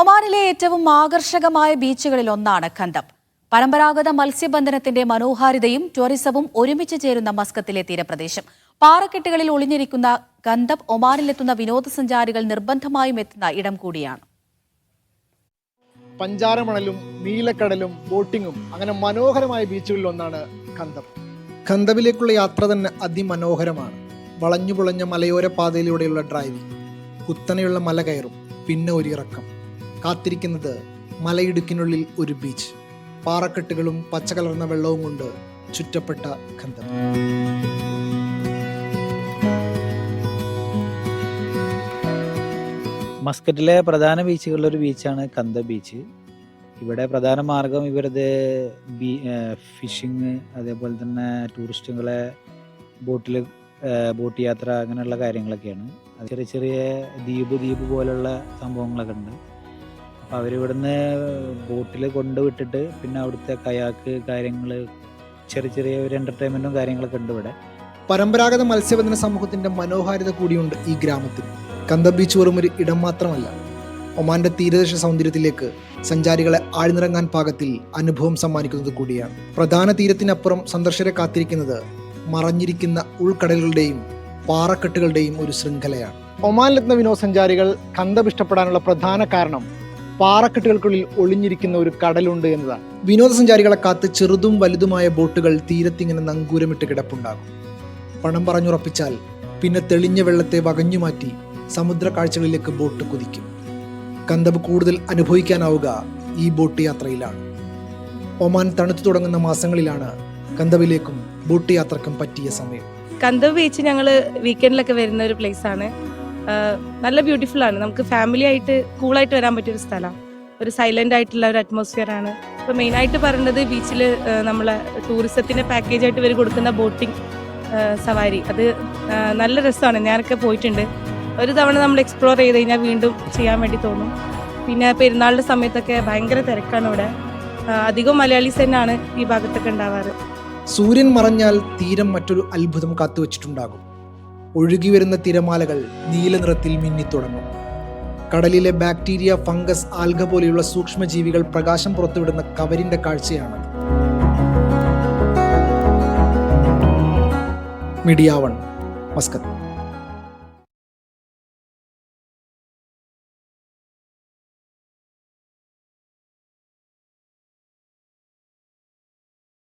ഒമാനിലെ ഏറ്റവും ആകർഷകമായ ബീച്ചുകളിൽ ഒന്നാണ് ഖന്തം. പരമ്പരാഗത മത്സ്യബന്ധനത്തിന്റെ മനോഹാരിതയും ടൂറിസവും ഒരുമിച്ച് ചേരുന്ന മസ്കത്തിലെ തീരപ്രദേശം. പാറക്കെട്ടുകളിൽ ഒളിഞ്ഞിരിക്കുന്ന ഖന്തം ഒമാനിലെത്തുന്ന വിനോദസഞ്ചാരികൾ നിർബന്ധമായും എത്തുന്ന ഇടം കൂടിയാണ്. പഞ്ചാരമണലും നീലക്കടലും ബോട്ടിങ്ങും അങ്ങനെ മനോഹരമായ ബീച്ചുകളിൽ ഒന്നാണ് ഖന്തം. ഖന്തമിലേക്കുള്ള യാത്ര തന്നെ അതിമനോഹരമാണ്. വളഞ്ഞു പുളഞ്ഞ മലയോര പാതയിലൂടെയുള്ള ഡ്രൈവിംഗ് കുത്തനെയുള്ള മല കയറും പിന്നെ ഒരു ഇറക്കം കാത്തിരിക്കുന്നത് മലയിടുക്കിനുള്ളിൽ ഒരു ബീച്ച് പാറക്കെട്ടുകളും പച്ചകലർന്ന വെള്ളവും കൊണ്ട് ചുറ്റപ്പെട്ട ഖന്തം മസ്കറ്റിലെ പ്രധാന ബീച്ചുകളിലൊരു ബീച്ചാണ് കന്ത ബീച്ച് ഇവിടെ പ്രധാന മാർഗം ഇവരത് ബീ ഫിഷിങ് അതേപോലെ തന്നെ ടൂറിസ്റ്റുകളെ ബോട്ടിൽ ബോട്ട് യാത്ര അങ്ങനെയുള്ള കാര്യങ്ങളൊക്കെയാണ്. ചെറിയ ചെറിയ ദ്വീപ് ദ്വീപ് പോലുള്ള സംഭവങ്ങളൊക്കെ ഉണ്ട്. അപ്പോൾ അവരിവിടുന്ന് ബോട്ടിൽ കൊണ്ടുവിട്ടിട്ട് പിന്നെ അവിടുത്തെ കയാക്ക് കാര്യങ്ങൾ ചെറിയ ചെറിയ ഒരു എന്റർടൈൻമെന്റും കാര്യങ്ങളൊക്കെ ഉണ്ട് ഇവിടെ. പരമ്പരാഗത മത്സ്യബന്ധന സമൂഹത്തിന്റെ മനോഹാരിത കൂടിയുണ്ട് ഈ ഗ്രാമത്തിൽ. കന്ത ബീച്ച് വെറും ഒരു ഇടം മാത്രമല്ല. ഒമാന്റെ തീരദേശ സൗന്ദര്യത്തിലേക്ക് സഞ്ചാരികളെ ആഴ്ന്നിറങ്ങാൻ പാകത്തിൽ അനുഭവം സമ്മാനിക്കുന്നത് കൂടിയാണ്. പ്രധാന തീരത്തിനപ്പുറം സന്ദർശകരെ കാത്തിരിക്കുന്നത് മറഞ്ഞിരിക്കുന്ന ഉൾക്കടലുകളുടെയും പാറക്കെട്ടുകളുടെയും ഒരു ശൃംഖലയാണ്. ഒമാനിലെത്തുന്ന വിനോദസഞ്ചാരികൾ കന്തം ഇഷ്ടപ്പെടാനുള്ള പ്രധാന കാരണം പാറക്കെട്ടുകൾക്കുള്ളിൽ ഒളിഞ്ഞിരിക്കുന്ന ഒരു കടലുണ്ട് എന്നതാണ്. വിനോദസഞ്ചാരികളെ കാത്ത് ചെറുതും വലുതുമായ ബോട്ടുകൾ തീരത്തിങ്ങനെ നങ്കൂരമിട്ട് കിടപ്പുണ്ടാകും. പണം പറഞ്ഞുറപ്പിച്ചാൽ പിന്നെ തെളിഞ്ഞ വെള്ളത്തെ വകഞ്ഞുമാറ്റി സമുദ്ര കാഴ്ചകളിലേക്ക് ബോട്ട് കുതിക്കും. കന്തബ് കൂടുതൽ അനുഭവിക്കാനാവുക ഈ ബോട്ട് യാത്രയിലാണ്. ഒമാൻ തണുത്തു തുടങ്ങുന്ന മാസങ്ങളിലാണ് കന്തവിലേക്കും ബോട്ട് യാത്രക്കും പറ്റിയ സമയം. കന്തവ് ബീച്ച് ഞങ്ങൾ വീക്കെൻഡിലൊക്കെ വരുന്ന ഒരു പ്ലേസ് ആണ്. നല്ല ബ്യൂട്ടിഫുൾ ആണ്. നമുക്ക് ഫാമിലി ആയിട്ട് കൂളായിട്ട് വരാൻ പറ്റിയ ഒരു സ്ഥലമാണ് ഒരു സൈലന്റ് ആയിട്ടുള്ള ഒരു അറ്റ്മോസ്ഫിയർ ആണ്. ഇപ്പൊ മെയിൻ ആയിട്ട് പറയുന്നത് ബീച്ചിൽ നമ്മളെ ടൂറിസത്തിന്റെ പാക്കേജ് ആയിട്ട് ഇവർ കൊടുക്കുന്ന ബോട്ടിംഗ് സവാരി. അത് നല്ല രസമാണ്. ഞാനൊക്കെ പോയിട്ടുണ്ട്. ഒരു തവണ നമ്മൾ എക്സ്പ്ലോർ ചെയ്ത് കഴിഞ്ഞാൽ വീണ്ടും ചെയ്യാൻ വേണ്ടി തോന്നും. പിന്നെ പെരുന്നാളിന്റെ സമയത്തൊക്കെ ഭയങ്കര തിരക്കാണ് ഇവിടെ. അധികം മലയാളീസ് തന്നെയാണ് ഈ ഭാഗത്തൊക്കെ ഉണ്ടാവാറ്. സൂര്യൻ മറഞ്ഞാൽ തീരം മറ്റൊരു അത്ഭുതം കാത്തുവച്ചിട്ടുണ്ടാകും. ഒഴുകി വരുന്ന തിരമാലകൾ നീലനിറത്തിൽ മിന്നിത്തുടങ്ങും. കടലിലെ ബാക്ടീരിയ ഫംഗസ് ആൽഗ പോലെയുള്ള സൂക്ഷ്മജീവികൾ പ്രകാശം പുറത്തുവിടുന്ന കവരിന്റെ കാഴ്ചയാണ് മീഡിയ വൺ മസ്കത്ത്.